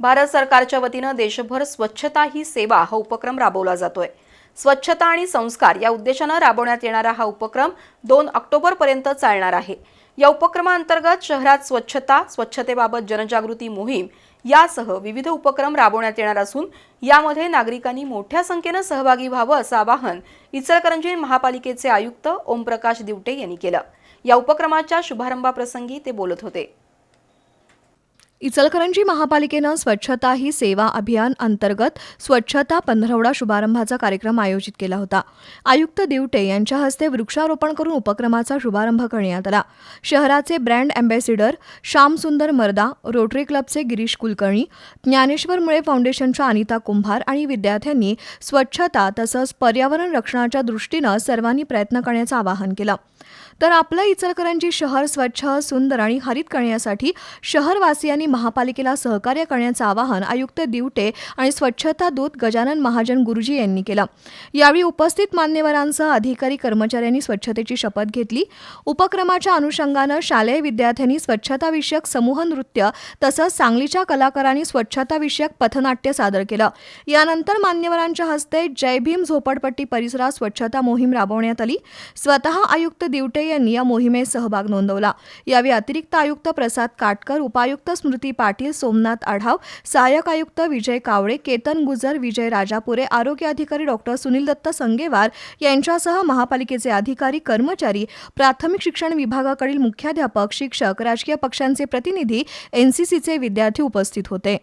भारत सरकारच्या वतीनं देशभर स्वच्छता ही सेवा हा उपक्रम राबवला जातोय. स्वच्छता आणि संस्कार या उद्देशानं राबवण्यात येणारा हा उपक्रम दोन ऑक्टोबरपर्यंत चालणार आहे. या उपक्रमाअंतर्गत शहरात स्वच्छता स्वच्छतेबाबत जनजागृती मोहीम यासह विविध उपक्रम राबवण्यात येणार असून यामध्ये नागरिकांनी मोठ्या संख्येनं सहभागी व्हावं असं आवाहन इचलकरंजी महापालिकेचे आयुक्त ओमप्रकाश दिवटे यांनी केलं. या उपक्रमाच्या शुभारंभाप्रसंगी ते बोलत होते. इचलकरंजी महापालिकेनं स्वच्छता ही सेवा अभियान अंतर्गत स्वच्छता पंधरवडा शुभारंभाचा कार्यक्रम आयोजित केला होता. आयुक्त दिवटे यांच्या हस्ते वृक्षारोपण करून उपक्रमाचा शुभारंभ करण्यात आला. शहराचे brand ambassador Shyamsundar Marda rotary क्लबचे गिरीश कुलकर्णी ज्ञानेश्वर मुळे फाउंडेशनच्या अनिता कुंभार आणि विद्यार्थ्यांनी स्वच्छता तसंच पर्यावरण रक्षणाच्या दृष्टीनं सर्वांनी प्रयत्न करण्याचं आवाहन केलं. तर आपलं इचलकरंजी शहर स्वच्छ सुंदर आणि हरित करण्यासाठी शहरवासियांनी महापालिकेला सहकार्य करण्याचं आवाहन आयुक्त दिवटे आणि स्वच्छता दूत गजानन महाजन गुरुजी यांनी केलं. यावेळी उपस्थित मान्यवरांसह अधिकारी कर्मचाऱ्यांनी स्वच्छतेची शपथ घेतली. उपक्रमाच्या अनुषंगानं शालेय विद्यार्थ्यांनी स्वच्छताविषयक समूह नृत्य तसंच सांगलीच्या कलाकारांनी स्वच्छताविषयक पथनाट्य सादर केलं. यानंतर मान्यवरांच्या हस्ते जय भीम झोपडपट्टी परिसरात स्वच्छता मोहीम राबवण्यात आली. स्वतः आयुक्त दिवटे यांनी या मोहिमेत सहभाग नोंदवला. यावेळी अतिरिक्त आयुक्त प्रसाद काटकर उपायुक्त स्मृती पाटील सोमनाथ आढाव सहाय्यक आयुक्त विजय कावळे केतन गुजर विजय राजापुरे आरोग्य अधिकारी डॉक्टर सुनील दत्त संगेवार यांच्यासह महापालिकेचे अधिकारी कर्मचारी प्राथमिक शिक्षण विभागाकडील मुख्याध्यापक शिक्षक राजकीय पक्षांचे प्रतिनिधी एनसीसीचे विद्यार्थी उपस्थित होते.